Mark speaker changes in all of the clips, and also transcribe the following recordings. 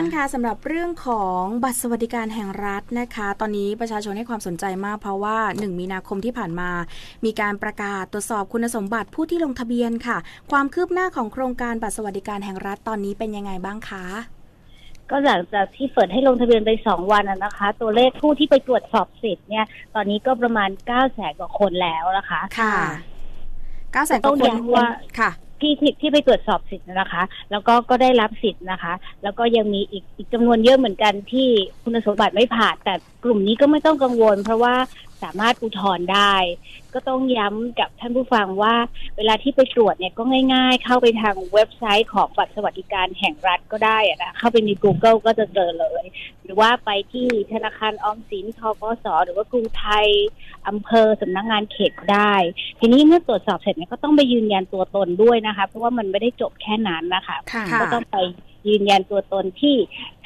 Speaker 1: ท่านคะสำหรับเรื่องของบัตรสวัสดิการแห่งรัฐนะคะ ตอนนี้ประชาชนให้ความสนใจมากเพราะว่า 1 มีนาคมที่ผ่านมา มีการประกาศตรวจสอบคุณสมบัติผู้ที่ลงทะเบียนค่ะ ความคืบหน้าของโครงการบัตรสวัสดิการแห่งรัฐตอนนี้เป็นยังไงบ้างคะ
Speaker 2: ก็หลังจากที่เปิดให้ลงทะเบียนไปสองวันนะนะคะ ตัวเลขผู้ที่ไปตรวจสอบสิทธิ์เนี่ย ตอนนี้ก็ประมาณเก้าแสนกว่าคนแล้วนะคะ
Speaker 1: ค่ะเก้าแสนก
Speaker 2: ต้
Speaker 1: ว่า
Speaker 2: อง
Speaker 1: คน
Speaker 2: ย้ำว่า
Speaker 1: ค่ะ
Speaker 2: ที่ที่ที่ไปตรวจสอบสิทธิ์นะคะ แล้วก็ก็ได้รับสิทธิ์นะคะ แล้วก็ยังมีอีกอีกจำนวนเยอะเหมือนกันที่คุณสมบัติไม่ผ่านแต่กลุ่มนี้ก็ไม่ต้องกังวล เพราะว่า สามารถอุทธรณ์ได้ ก็ต้องย้ำกับท่านผู้ฟังว่า เวลาที่ไปตรวจเนี่ยก็ง่าย ๆ เข้าไปทางเว็บไซต์ของบัตรสวัสดิการแห่งรัฐก็ได้อะนะเข้าไปใน Google ก็จะเจอเลย หรือว่าไปที่ธนาคารออมสินทกสหรือว่ากรุงไทยอำเภอสำนักงานเขตก็ได้ ทีนี้เมื่อตรวจสอบเสร็จเนี่ยก็ต้องไปยืนยันตัวตนด้วยนะคะ เพราะว่ามันไม่ได้จบแค่นั้นนะคะ
Speaker 1: ค่ะ
Speaker 2: ก็ต้องไปยืนยันตัวตนที่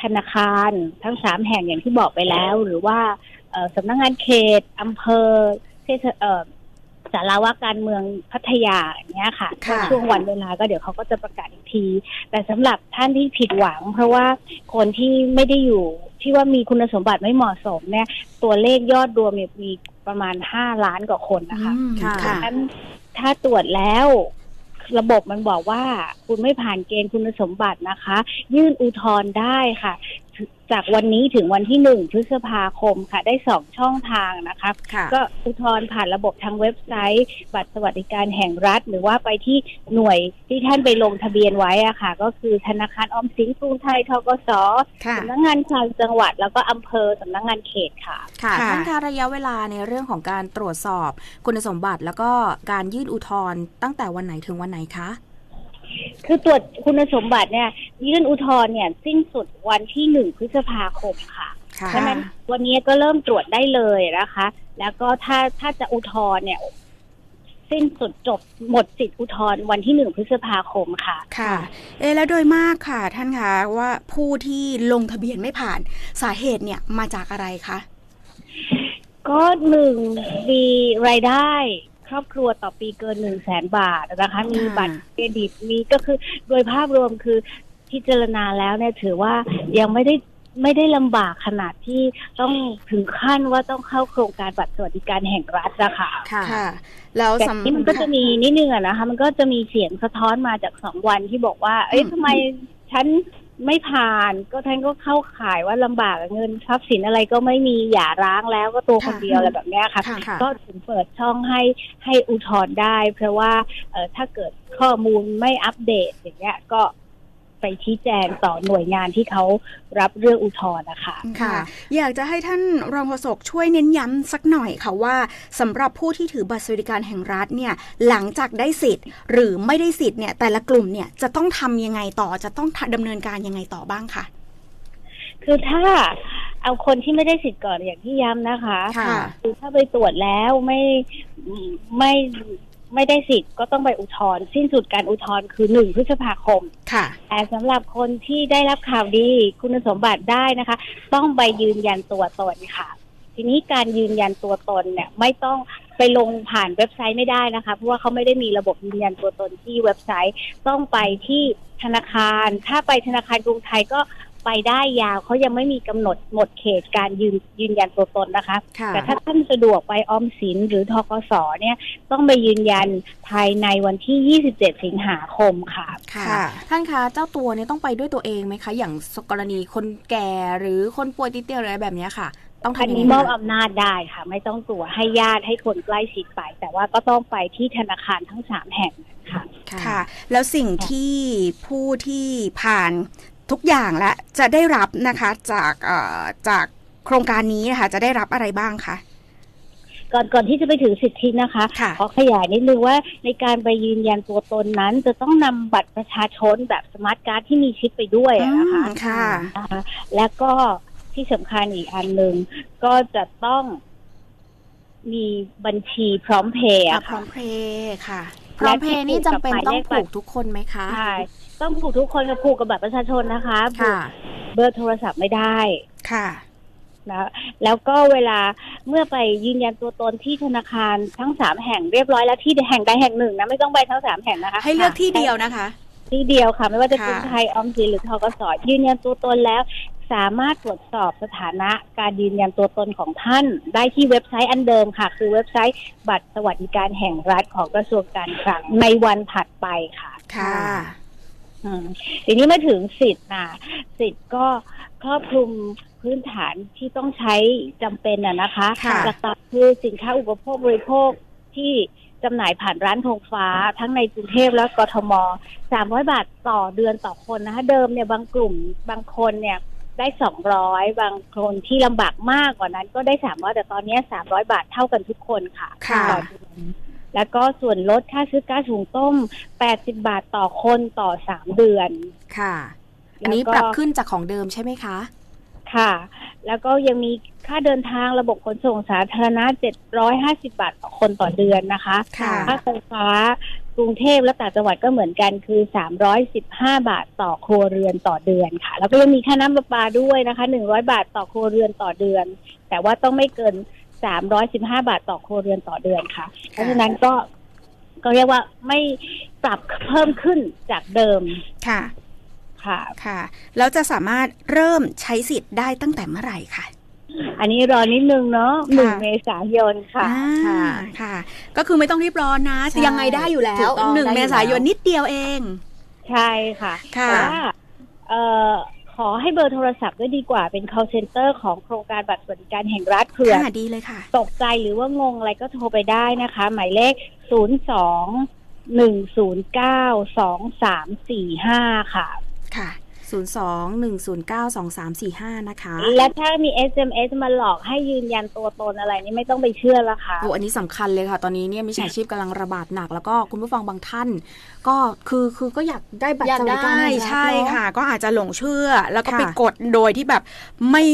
Speaker 2: ธนาคารทั้งสามแห่งอย่างที่บอกไปแล้ว หรือว่าเอ่อ สำนักงานเขตอำเภอเทศเอ่อสาราว่าการเมืองพัทยาอย่างเงี้ยค่ะ
Speaker 1: ค่ะ
Speaker 2: ช่วงวันเวลาก็เดี๋ยวเขาก็จะประกาศอีกที แต่สำหรับท่านที่ผิดหวัง เพราะว่าคนที่ไม่ได้อยู่ที่ว่ามีคุณสมบัติไม่เหมาะสมเนี่ย ตัวเลขยอดรวมเนี่ยมีประมาณห้าล้านกว่าคนนะคะ
Speaker 1: อืมค่ะ
Speaker 2: ดังนั้นถ้าตรวจแล้วระบบมันบอกว่าคุณไม่ผ่านเกณฑ์คุณสมบัตินะคะ ยื่นอุทธรณ์ได้ค่ะ จากวันนี้ถึงวันที่หนึ่งพฤษภาคมค่ะ ได้สองช่องทางนะคะ
Speaker 1: ค่ะ
Speaker 2: ก็อุทธรณ์ผ่านระบบทางเว็บไซต์ บัตรสวัสดิการแห่งรัฐ หรือว่าไปที่หน่วยที่ท่านไปลงทะเบียนไว้อะค่ะ ก็คือธนาคารออมสินกรุงไทยทกส
Speaker 1: ค่ะ
Speaker 2: สำนักงานคลังจังหวัด แล้วก็อำเภอสำนักงานเขตค่ะ
Speaker 1: ค่ะ
Speaker 3: ค่ะ
Speaker 1: ท่านคะระยะเวลาในเรื่องของการตรวจสอบคุณสมบัติแล้วก็การยื่นอุทธรณ์ตั้งแต่วันไหนถึงวันไหนคะ
Speaker 2: คือตรวจคุณสมบัติเนี่ยยื่นอุทธรณ์เนี่ยสิ้นสุดวันที่หนึ่งพฤษภาคมค่ะ
Speaker 1: ค่ะ
Speaker 2: เพราะฉะนั้นวันนี้ก็เริ่มตรวจได้เลยนะคะ แล้วก็ถ้าถ้าจะอุทธรณ์เนี่ย สิ้นสุดจบหมดสิทธิอุทธรณ์วันที่หนึ่งพฤษภาคมค่ะ
Speaker 3: ค่ะ เอะแล้วโดยมากค่ะ ท่านคะว่าผู้ที่ลงทะเบียนไม่ผ่านสาเหตุเนี่ยมาจากอะไรคะ
Speaker 2: ก็หนึ่งมีรายได้ค รอบครัวต่อปีเกินหนึ่งแสนบาทนะคะ มี
Speaker 3: ค่ะ
Speaker 2: บัตรเครดิตมีก็คือโดยภาพรวมคือพิจารณาแล้วเนี่ยถือว่ายังไม่ได้ไม่ได้ลำบากขนาดที่ต้องถึงขั้นว่าต้องเข้าโครงการบัตรสวัสดิการแห่งรัฐนะคะ
Speaker 1: ค่ะ
Speaker 3: ค่ะ แล้ว
Speaker 2: แต่
Speaker 3: สำ
Speaker 2: นี่มันก็จะมีนิดนึงอะนะคะ มันก็จะมีเสียงสะท้อนมาจากสองวันที่บอกว่า เอ้ย
Speaker 3: อืม
Speaker 2: ทำไมฉัน ไม่ผ่านก็ท่านก็เข้าข่ายว่าลำบากเงินทรัพย์สินอะไรก็ไม่มีหย่าร้างแล้วก็ตัวคนเดียวอะไรแบบเนี้ยค่ะ
Speaker 3: ค่ะ
Speaker 1: ค่ะ
Speaker 2: ก็ถึงเปิดช่องให้ให้อุทธรณ์ได้ เพราะว่าเออถ้าเกิดข้อมูลไม่อัปเดตอย่างเงี้ยก็ ไปชี้แจงต่อหน่วยงานที่เขารับเรื่องอุทธรณ์นะคะ
Speaker 3: ค่ะ อยากจะให้ท่านรองโฆษกช่วยเน้นย้ำสักหน่อยค่ะว่าสำหรับผู้ที่ถือบัตรสวัสดิการแห่งรัฐเนี่ยหลังจากได้สิทธิ์ หรือไม่ได้สิทธิ์เนี่ยแต่ละกลุ่มเนี่ยจะต้องทำยังไงต่อจะต้องดำเนินการยังไงต่อบ้างคะ
Speaker 2: คือถ้าเอาคนที่ไม่ได้สิทธิ์ก่อนอย่างที่ย้ำนะคะ
Speaker 1: ค่ะ
Speaker 2: คือถ้าไปตรวจแล้วไม่ไม่ ไม่ได้สิทธิ์ก็ต้องไปอุทธรณ์สิ้นสุดการอุทธรณ์คือหนึ่งพฤษภาคม
Speaker 3: ค่ะ
Speaker 2: แต่สำหรับคนที่ได้รับข่าวดีคุณสมบัติได้นะคะ ต้องไปยืนยันตัวตนค่ะ ทีนี้การยืนยันตัวตนเนี่ย ไม่ต้องไปลงผ่านเว็บไซต์ไม่ได้นะคะ เพราะว่าเขาไม่ได้มีระบบยืนยันตัวตนที่เว็บไซต์ต้องไปที่ธนาคาร ถ้าไปธนาคารกรุงไทยก็ ไปได้ยาวเขายังไม่มีกำหนดหมดเขตการยืนยืนยันตัวตนนะคะ
Speaker 1: ค่ะ
Speaker 2: แต่ถ้าท่านสะดวกไปออมสินหรือทกสเนี่ยต้องไปยืนยันภายในวันที่ 27 สิงหาคมค่ะ
Speaker 1: ค่ะ
Speaker 3: ค่ะ
Speaker 1: ท่านคะเจ้าตัวเนี่ยต้องไปด้วยตัวเองไหมคะ อย่างกรณีคนแก่หรือคนป่วยติดเตียงหรืออะไรแบบเนี้ยค่ะต้อง
Speaker 2: อัน
Speaker 1: ทำยังไง
Speaker 2: นี้มอบ
Speaker 1: คะ
Speaker 2: อำนาจได้ค่ะ ไม่ต้องกลัวให้ญาติให้คนใกล้ชิดไป แต่ว่าก็ต้องไปที่ธนาคารทั้งสามแห่งค่ะ
Speaker 3: ค่ะ แล้วสิ่งที่ผู้ที่ผ่าน ทุกอย่างและจะได้รับนะคะจากเอ่อจากโครงการนี้นะคะจะได้รับอะไรบ้างคะ
Speaker 2: ก่อนก่อนที่จะไปถึงสิทธินะคะ
Speaker 3: ค่ะ
Speaker 2: ขอขยายนิดนึงว่าในการไปยืนยันตัวตนนั้น จะต้องนำบัตรประชาชนแบบสมาร์ทการ์ดที่มีชิปไปด้วยอะนะคะ
Speaker 3: อืมค่ะ
Speaker 2: นะคะแล้วก็ที่สำคัญอีกอันหนึ่งก็จะต้องมีบัญชีพร้อมเพย์
Speaker 3: อะ
Speaker 2: อะ
Speaker 3: พร้อ
Speaker 2: ค่ะ
Speaker 3: มเพย์ค่ะ
Speaker 1: พร้อมเพย์นี่จำเป็นต้องผูกทุกคนไหมคะ
Speaker 2: ใช่ ต้องผูกทุกคนกับผูกกับบัตรประชาชนนะคะผูก
Speaker 1: ค่ะ
Speaker 2: เบอร์โทรศัพท์ไม่ได้
Speaker 3: ค่ะ
Speaker 2: นะแล้วก็เวลาเมื่อไปยืนยันตัวตนที่ธนาคารทั้งสามแห่งเรียบร้อยแล้วที่แห่งใดแห่งหนึ่งนะไม่ต้องไปทั้งสามแห่งนะคะ
Speaker 3: ให้เลือกที่เดียวนะคะ
Speaker 2: ที่เดียวค่ะ ไม่ว่าจะ
Speaker 3: ค่ะ
Speaker 2: กรุงไทยออมสินหรือทกสยืนยันตัวตนแล้ว สามารถตรวจสอบสถานะการยืนยันตัวตนของท่าน ได้ที่เว็บไซต์อันเดิมค่ะ คือเว็บไซต์บัตรสวัสดิการแห่งรัฐของกระทรวงการคลังในวันถัดไปค่ะ
Speaker 3: ค่ะ
Speaker 2: อืม ทีนี้มาถึงสิทธิ์นะสิทธิ์ก็ครอบคลุมพื้นฐานที่ต้องใช้จำเป็นน่ะนะคะ
Speaker 3: ค่ะ
Speaker 2: หลักๆคือสินค้าอุปโภคบริโภคที่จำหน่ายผ่านร้านธงฟ้าทั้งในกรุงเทพและกทม 300 บาทต่อเดือนต่อคนนะคะเดิมเนี่ยบางกลุ่มบางคนเนี่ยได้ 200 บางคนที่ลำบากมากกว่านั้นก็ได้ 300 แต่ตอนนี้ 300 บาทเท่ากันทุกคนค่ะ
Speaker 3: ค่ะ
Speaker 2: ต่อเดือน แล้วก็ส่วนลดค่าซื้อก๊าซหุงต้ม 80 บาทต่อคนต่อ 3 เดือน
Speaker 1: ค่ะ อันนี้
Speaker 2: แล้วก็
Speaker 1: ปรับขึ้นจากของเดิมใช่ไหมคะ
Speaker 2: ค่ะ แล้วก็ยังมีค่าเดินทางระบบขนส่งสาธารณะ 750 บาทต่อคนต่อเดือนนะคะ
Speaker 3: ค่ะ
Speaker 2: ค่าไฟฟ้ากรุงเทพและต่างจังหวัดก็เหมือนกันคือ 315 บาทต่อครัวเรือนต่อเดือนค่ะ แล้วก็ยังมีค่าน้ำประปาด้วยนะคะ 100 บาทต่อครัวเรือนต่อเดือน แต่ว่าต้องไม่เกิน 315บาทต่อครัวเรือนต่อเดือนค่ะ เพราะฉะนั้นก็ก็เรียกว่าไม่ปรับเพิ่มขึ้นจากเดิม
Speaker 3: ค่ะ
Speaker 2: ค่ะ
Speaker 3: ค่ะ แล้วจะสามารถเริ่มใช้สิทธิ์ได้ตั้งแต่เมื่อไหร่คะ
Speaker 2: อันนี้รอนิดนึงเนาะหนึ่ง
Speaker 3: ค่ะ
Speaker 2: เมษายนค่ะ
Speaker 3: อ่า
Speaker 1: ค่ะ
Speaker 3: ค่ะ ก็คือไม่ต้องรีบร้อนนะ
Speaker 1: ใช่
Speaker 3: ยังไงได้อยู่แล้
Speaker 1: ถู
Speaker 3: ว
Speaker 1: กต้อง
Speaker 3: หนึ่ง
Speaker 1: ได้อยู่
Speaker 3: เมษายน
Speaker 1: แล้ว
Speaker 3: นิดเดียวเอง
Speaker 2: ใช่ค่ะ
Speaker 3: ค่ะ
Speaker 2: แต่ว่าเอ่อ ขอให้เบอร์โทรศัพท์ด้วยดีกว่าเป็น call center ของโครงการบัตรสวัสดิการแห่งรัฐเผื่อ
Speaker 3: ค่ะดีเลยค่ะ
Speaker 2: ตกใจหรือว่างงอะไรก็โทรไปได้นะคะ หมายเลข 0 2 1 0 9 2 3 4 5 ค่ะ
Speaker 3: ค่ะ
Speaker 1: 02-109-2345 นะคะ
Speaker 2: และถ้ามี SMS มาหลอกให้ยืนยันตัวตนอะไรนี่ไม่ต้องไปเชื่อละค่ะ
Speaker 1: โอ้อันนี้สำคัญเลยค่ะ ตอนนี้เนี่ยมิจฉาชีพกำลังระบาดหนัก แล้วก็คุณผู้ฟังบางท่าน ก็คือคือก็อยากได้บัตร
Speaker 3: อยาก
Speaker 1: สวัสดิ
Speaker 3: ได้
Speaker 1: การแห่งรัฐ
Speaker 3: ใช่
Speaker 1: เนอ
Speaker 3: ค่ะ ก็อาจจะหลงเชื่อ แล้วก็
Speaker 1: ค่ะ
Speaker 3: ไปกดโดยที่แบบไม่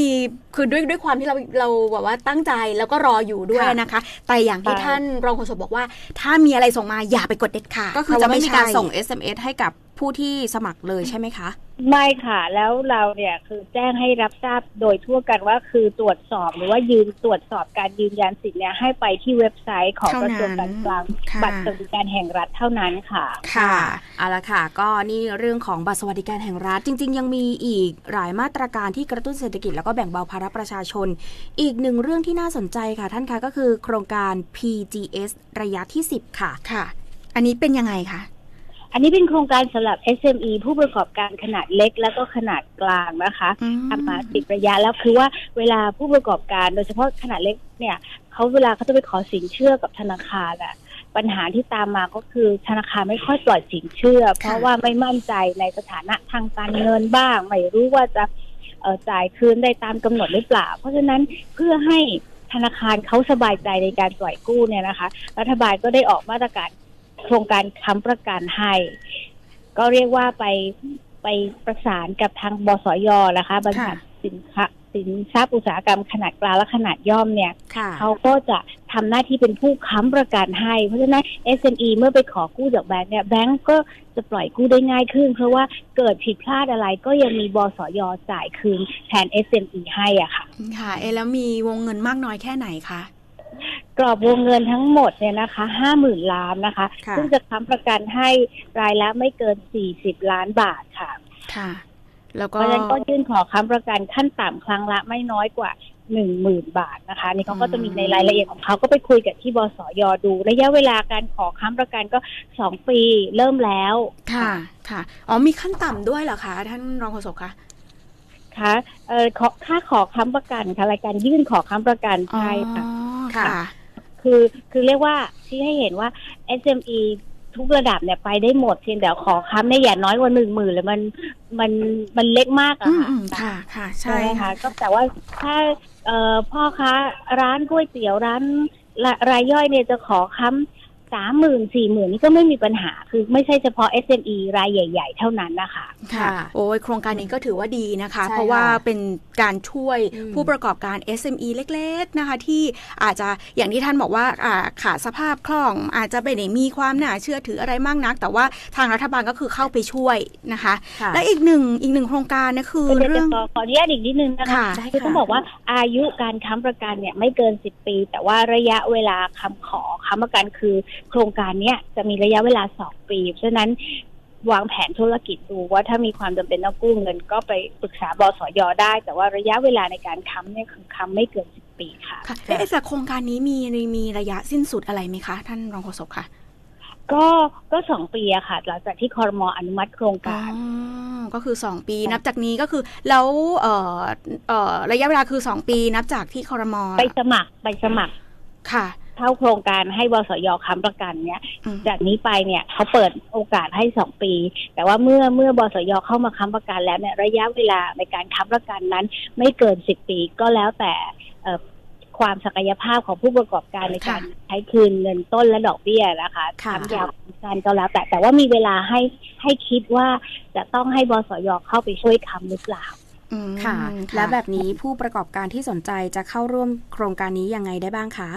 Speaker 3: คือด้วยด้วยความที่เราเราแบบว่าตั้งใจแล้วก็รออยู่ด้วย
Speaker 1: ค่ะ
Speaker 3: นะคะ แต่อย่างที่
Speaker 2: ค่ะ
Speaker 3: ท่านรองโฆษกบอกว่า ถ้ามีอะไรส่งมาอย่าไปกดเด็ดขาด
Speaker 1: ก็คือ
Speaker 3: เพ
Speaker 1: จะ
Speaker 3: รา
Speaker 1: ไม่มีการ
Speaker 3: ใช่
Speaker 1: ส่ง SMS ให้กับ ผู้ที่สมัครเลยใช่ไหมคะ
Speaker 2: ไม่ค่ะ แล้วเราเนี่ยคือแจ้งให้รับทราบโดยทั่วกันว่าคือตรวจสอบหรือว่ายืนตรวจสอบการยืนยันสิทธิ์เนี่ยให้ไปที่เว็บไซต์ของกระทรวงการคลัง
Speaker 3: ค่ะ
Speaker 2: บัตรสวัสดิการแห่งรัฐเท่านั้นค่ะ
Speaker 3: ค่ะ
Speaker 1: เอาละค่ะ ก็นี่เรื่องของบัตรสวัสดิการแห่งรัฐจริง ๆ ยังมีอีกหลายมาตรการที่กระตุ้นเศรษฐกิจแล้วก็แบ่งเบาภาระประชาชน อีกหนึ่งเรื่องที่น่าสนใจค่ะ ท่านคะก็คือโครงการ PGS ระยะที่ 10 ค่ะ
Speaker 3: ค่ะ อันนี้เป็นยังไงคะ
Speaker 2: อันนี้เป็นโครงการสำหรับ SME ผู้ประกอบการขนาดเล็กแล้วก็ขนาดกลางนะคะ
Speaker 3: อืม
Speaker 2: ทำมาติดระยะแล้วคือว่าเวลาผู้ประกอบการโดยเฉพาะขนาดเล็กเนี่ยเขาเวลาเขาจะไปขอสินเชื่อกับธนาคารอะปัญหาที่ตามมาก็คือธนาคารไม่ค่อยปล่อยสินเชื่อ เพราะว่าไม่มั่นใจในสถานะทางการเงินบ้าง ไม่รู้ว่าจะเอ่อจ่ายคืนได้ตามกำหนดหรือเปล่า เพราะฉะนั้นเพื่อให้ธนาคารเขาสบายใจในการปล่อยกู้เนี่ยนะคะ รัฐบาลก็ได้ออกมาตรการ โครงการค้ำประกันให้ ก็เรียกว่าไปไปประสานกับทางบสยนะคะบริษัทสินค้าสินทรัพย์อุตสาหกรรมขนาดกลางและขนาดย่อมเนี่ย
Speaker 1: ค่ะ
Speaker 2: เขาก็จะทำหน้าที่เป็นผู้ค้ำประกันให้ เพราะฉะนั้น SME เมื่อไปขอกู้จากแบงก์เนี่ยแบงก์ก็จะปล่อยกู้ได้ง่ายขึ้น เพราะว่าเกิดผิดพลาดอะไรก็ยังมีบสยจ่ายคืนแทน SME ให้อะค่ะ
Speaker 3: ค่ะ เอะแล้วมีวงเงินมากน้อยแค่ไหนคะ
Speaker 2: กรอบวงเงินทั้งหมดเนี่ยนะคะห้าหมื่นล้านนะคะ
Speaker 1: ค่ะ
Speaker 2: ซึ่งจะค้ำประกันให้รายละไม่เกินสี่สิบล้านบาทค่ะ
Speaker 3: ค่ะ แล้ว
Speaker 2: เพ
Speaker 3: ก็
Speaker 2: ราะฉะนั้นก็ยื่นขอค้ำประกันขั้นต่ำครั้งละไม่น้อยกว่าหนึ่งหมื่นบาทนะคะ นี่เขาก็จะมีในรายละเอียดของเขาก็ไปคุยกับที่บสยดู ระยะเวลาการขอค้ำประกันก็สองปีเริ่มแล้ว
Speaker 3: ค่ะ ค่ะ อ๋อมีขั้นต่ำด้วยเหรอคะท่านรองโฆษกคะ
Speaker 2: ค่ะเออขอค่าขอค้ำประกันค่ะรายการยื่นขอค้ำประกันใช่ค่ะ
Speaker 3: อ๋อ
Speaker 1: ค่ะ
Speaker 3: ค่ะ
Speaker 2: คือคือเรียกว่าที่ให้เห็นว่า SME ทุกระดับเนี่ยไปได้หมดเพียงแต่ขอค้ำเนี่ยอย่าน้อยกว่าหนึ่งหมื่นเลยมันมันมันเล็กมาก
Speaker 3: อื
Speaker 2: อะ
Speaker 3: ม
Speaker 2: ค่ะ
Speaker 3: อืมค่ะ ค่ะใช่
Speaker 2: ใช่ค่ะก็แต่ว่าถ้าเอ่อพ่อค้าร้านก๋วยเตี๋ยวร้านละรายย่อยเนี่ยจะขอค้ำ สามหมื่นสี่หมื่นนี่ก็ไม่มีปัญหา คือไม่ใช่เฉพาะ SME รายใหญ่ ๆ เท่านั้นนะคะ
Speaker 3: ค่ะ
Speaker 1: ค่ะ
Speaker 3: โอ้ยโครงการนี้ก็ถือว่าดีนะคะ
Speaker 1: ใช่
Speaker 3: เพราะว่า
Speaker 1: ค่ะ
Speaker 3: เป็นการช่วย
Speaker 1: อืม
Speaker 3: ผู้ประกอบการ SME เล็ก ๆ นะคะ ที่อาจจะอย่างที่ท่านบอกว่าอ่าขาดสภาพคล่อง อาจจะไม่ได้มีความน่าเชื่อถืออะไรมากนัก แต่ว่าทางรัฐบาลก็คือเข้าไปช่วยนะคะ
Speaker 1: ค่ะ
Speaker 3: และอีกหนึ่งอีกหนึ่งโครงการเนะคือ
Speaker 2: เดี๋ยว
Speaker 3: เรื่
Speaker 2: จะ
Speaker 3: อง
Speaker 2: ขอขออนุญาตอีกนิดนึงนะคะ
Speaker 3: ค่ะ
Speaker 1: ได้
Speaker 2: คือต้องบอกว่าอายุการค้ำประกันเนี่ยไม่เกินสิบปี แต่ว่าระยะเวลาคำขอค้ำประกันคือโครงการเนี้ยจะมีระยะเวลาสองปีเพราะฉะนั้นวางแผนธุรกิจดูว่าถ้ามีความจำเป็นต้องกู้เงิน ก็ไปปรึกษาบสยได้ แต่ว่าระยะเวลาในการค้ำเนี่ยคือค้ำไม่เกินสิบปีค่ะ
Speaker 3: ค่ะเอ๊ะแต่โครงการนี้มีมีระยะสิ้นสุดอะไรไหมคะ ท่านรองโฆษกคะ
Speaker 2: ก็ก็สองปีอะค่ะ หลังจากที่คอรมออนุมัติโครง
Speaker 3: อ๋อ
Speaker 2: การ
Speaker 3: ก็คือ 2 ปีนับจากนี้ก็คือแล้วเอ่อเอ่อระยะเวลาคือ 2 ปีนับจากที่คอรมอ
Speaker 2: ไปสมัครไปสมัคร
Speaker 3: ค่ะ
Speaker 2: เข้าโครงการให้บสยค้ำประกันเนี่ย
Speaker 3: อืม
Speaker 2: จากนี้ไปเนี่ยเขาเปิดโอกาสให้สองปี แต่ว่าเมื่อเมื่อบสยเข้ามาค้ำประกันแล้วเนี่ยระยะเวลาในการค้ำประกันนั้น ไม่เกินสิบปีก็แล้วแต่เอ่อความศักยภาพของผู้ประกอบการในการใช้คืนเงินต้นและดอกเบี้ยนะคะ
Speaker 1: ค่ะ
Speaker 2: ค้ำยาวกันก็แล้วแต่แต่ว่ามีเวลาให้ให้คิดว่าจะต้องให้บสยเข้าไปช่วยค้ำหรือเปล่า
Speaker 3: อืม
Speaker 1: ค่ะ และแบบนี้ผู้ประกอบการที่สนใจจะเข้าร่วมโครงการนี้ยังไงได้บ้างคะ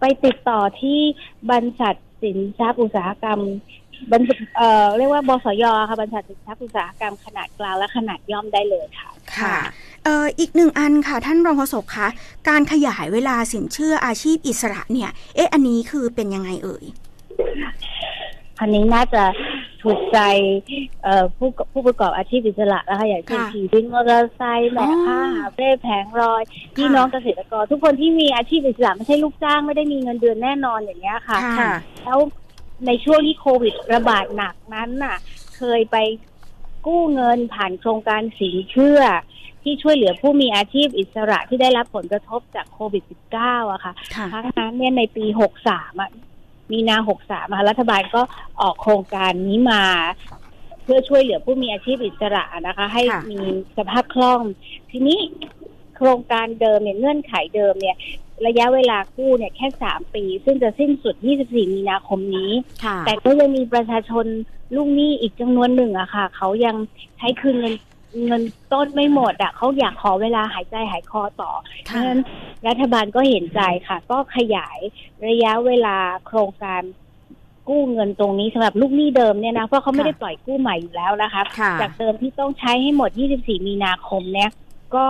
Speaker 2: ไปติดต่อที่บรรษัทสินทรัพย์อุตสาหกรรมบรรเอ่อเรียกว่าบสยค่ะบรรษัทสินทรัพย์อุตสาหกรรมขนาดกลางและขนาดย่อมได้เลยค่ะ
Speaker 3: ค่ะเอ่ออีกหนึ่งอันค่ะ ท่านรองโฆษกคะการขยายเวลาสินเชื่ออาชีพอิสระเนี่ย เอ๊ะอันนี้คือเป็นยังไงเอ่ย
Speaker 2: อันนี้น่าจะ ถูกใจเอ่อผู้ผู้ประกอบอาชีพอิสระนะคะอย่างเช่น
Speaker 3: ค่ะ
Speaker 2: ขี่วินมอเตอร์ไซค์แบกผ้า
Speaker 3: อ๋อ
Speaker 2: หาบเร่แผงลอยพี่น้องเกษตรกร ทุกคนที่มีอาชีพอิสระไม่ใช่ลูกจ้างไม่ได้มีเงินเดือนแน่นอนอย่างเงี้ยค่ะ
Speaker 3: ค่ะ
Speaker 2: แล้วในช่วงที่โควิดระบาดหนักนั้นน่ะ เคยไปกู้เงินผ่านโครงการสินเชื่อ ที่ช่วยเหลือผู้มีอาชีพอิสระที่ได้รับผลกระทบจากโควิด -19 อะค่ะ
Speaker 3: ค่ะ
Speaker 2: ครั้งนั้นเนี่ยในปี 63อะ มีนา63อะรัฐบาลก็ออกโครงการนี้มา เพื่อช่วยเหลือผู้มีอาชีพอิสระนะคะ ให้
Speaker 1: ค่ะ
Speaker 2: มีสภาพคล่อง ทีนี้โครงการเดิมเนี่ยเงื่อนไขเดิมเนี่ย ระยะเวลากู้เนี่ยแค่สามปี ซึ่งจะสิ้นสุด 24 มีนาคมนี้
Speaker 1: ค่ะ
Speaker 2: แต่ก็ยังมีประชาชนลูกหนี้อีกจำนวนหนึ่งอะค่ะ เขายังใช้คืนเงิน เงินต้นไม่หมดอะเขาอยากขอเวลาหายใจหายคอต่อเพ
Speaker 3: ค่ะ
Speaker 2: ราะฉะนั้นรัฐบาลก็เห็นใจค่ะ ก็ขยายระยะเวลาโครงการกู้เงินตรงนี้สำหรับลูกหนี้เดิมเนี่ยนะเพราะเขาไม่ได้ปล่อยกู้ใหม่อยู่แล้วนะคะ
Speaker 1: ค่ะ
Speaker 2: จากเดิมที่ต้องใช้ให้หมด 24 มีนาคมเนี่ย ก็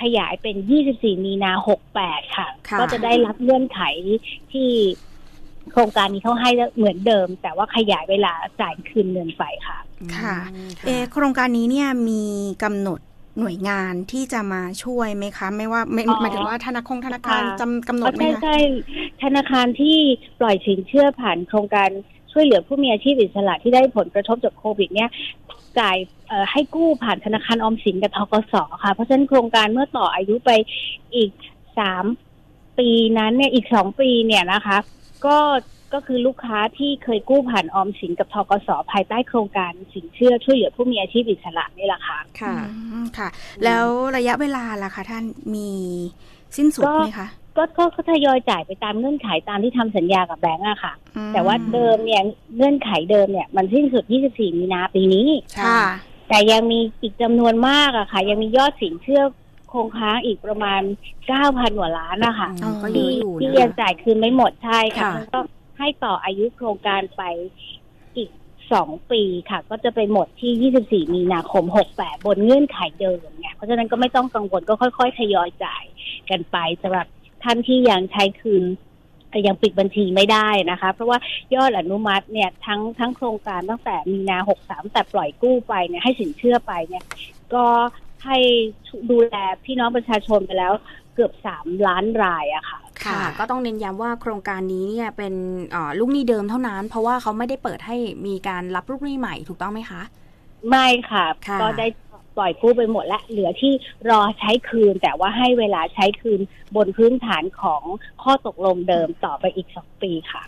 Speaker 2: ขยายเป็น 24 มีนา 68ค่ะ
Speaker 1: ค่ะ
Speaker 2: ก็จะได้รับเงื่อนไขที่โครงการนี้เขาให้เหมือนเดิม แต่ว่าขยายเวลาจ่ายคืนเงินไปค่ะ
Speaker 3: ค่ะ
Speaker 1: อืม
Speaker 3: เอะโครงการนี้เนี่ยมีกำหนดหน่วยงานที่จะมาช่วยไหมคะ ไม่ว่าไม่
Speaker 2: อ๋อ
Speaker 3: หมายถึงว่าธนาคารธนาคาร
Speaker 2: ค่ะ
Speaker 3: จำกำหน
Speaker 2: อ๋
Speaker 3: ด
Speaker 2: อ
Speaker 3: ไหม
Speaker 2: ใช่
Speaker 3: คะ
Speaker 2: ใช่ธนาคารที่ปล่อยสินเชื่อผ่านโครงการช่วยเหลือผู้มีอาชีพอิสระที่ได้ผลกระทบจากโควิด เนี่ยจ่ายเอ่อให้กู้ผ่านธนาคารออมสินกับทกสค่ะ เพราะฉะนั้นโครงการเมื่อต่ออายุไปอีกสามปีนั้นเนี่ยอีกสองปีเนี่ยนะคะ ก็ ก็คือลูกค้าที่เคยกู้ผ่านออมสินกับทกสภายใต้โครงการสินเชื่อช่วยเหลือผู้มีอาชีพอิสระนี่แหละค่ะ
Speaker 1: ค่ะ
Speaker 3: อืมค่ะ แล้วระยะเวลาล่ะคะท่านมีสิ้นสุดไหมคะ
Speaker 2: ก็ก็ก็ทยอยจ่ายไปตามเงื่อนไขตามที่ทำสัญญากับแบงก์อะค่ะ
Speaker 3: อืม
Speaker 2: แต่ว่าเดิมเนี่ยเงื่อนไขเดิมเนี่ยมันสิ้นสุด 24 มีนาปีนี้
Speaker 3: ค่ะ
Speaker 2: แต่ยังมีอีกจำนวนมากอะค่ะ ยังมียอดสินเชื่อคงค้างอีกประมาณ 9,000กว่าล้านนะคะ
Speaker 1: อืมก็เย
Speaker 2: ที่
Speaker 1: อะอยู่
Speaker 2: ที่
Speaker 1: นะ
Speaker 2: ยังจ่ายคืนไม่หมดใช่ค่ะ
Speaker 1: ค่ะ
Speaker 2: มันก็ ให้ต่ออายุโครงการไปอีกสองปีค่ะ ก็จะไปหมดที่ 24 มีนาคม 68 บนเงื่อนไขเดิมไงเพราะฉะนั้นก็ไม่ต้องกังวลก็ค่อย ๆ ทยอยจ่ายกันไปสำหรับท่านที่ยังใช้คืนยังปิดบัญชีไม่ได้นะคะ เพราะว่ายอดอนุมัติเนี่ยทั้งทั้งโครงการตั้งแต่มีนา63แต่ปล่อยกู้ไปเนี่ยให้สินเชื่อไปเนี่ย ก็ให้ดูแลพี่น้องประชาชนไปแล้ว เกือบสามล้านรายอะค่ะ
Speaker 1: ค่ะ ก็ต้องเน้นย้ำว่าโครงการนี้เนี่ยเป็นเอ่อลูกหนี้เดิมเท่านั้น เพราะว่าเขาไม่ได้เปิดให้มีการรับลูกหนี้ใหม่ถูกต้องไหมคะ
Speaker 2: ไม่ค่ะ
Speaker 1: ค่ะ
Speaker 2: ก็ได้ปล่อยกู้ไปหมดแล้วเหลือที่รอใช้คืน แต่ว่าให้เวลาใช้คืนบนพื้นฐานของข้อตกลงเดิมต่อไปอีกสองปีค่ะ